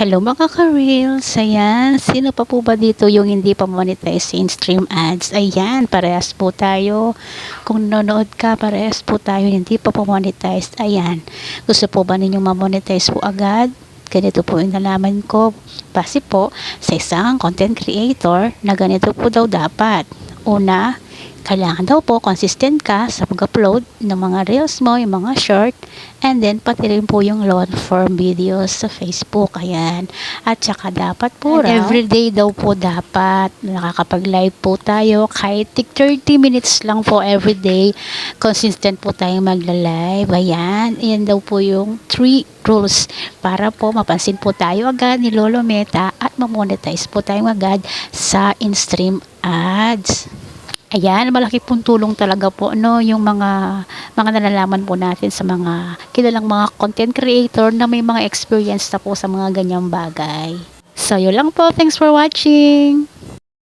Hello mga ka-reels, ayan, sino pa po ba dito yung hindi pa monetize sa in-stream ads? Ayan, parehas po tayo. Kung nanonood ka, parehas po tayo, hindi pa po monetize. Ayan, gusto po ba ninyong ma-monetize po agad? Ganito po yung nalaman ko. Base po sa isang content creator na ganito po daw dapat. Una, kailangan daw po consistent ka sa pag-upload ng mga reels mo, yung mga short, and then pati rin po yung long form videos sa Facebook, ayan. At saka dapat po raw, everyday daw po dapat nakakapag-live po tayo kahit tig 30 minutes lang po everyday, consistent po tayong magla-live, ayan. Ayan daw po yung 3 rules para po mapansin po tayo agad ni Lolo Meta at mamonetize po tayong agad sa in-stream ads. Ayan, malaki pong tulong talaga po no yung mga mga nalalaman po natin sa mga kilalang mga content creator na may mga experience na po sa mga ganyang bagay. So, yun lang po. Thanks for watching.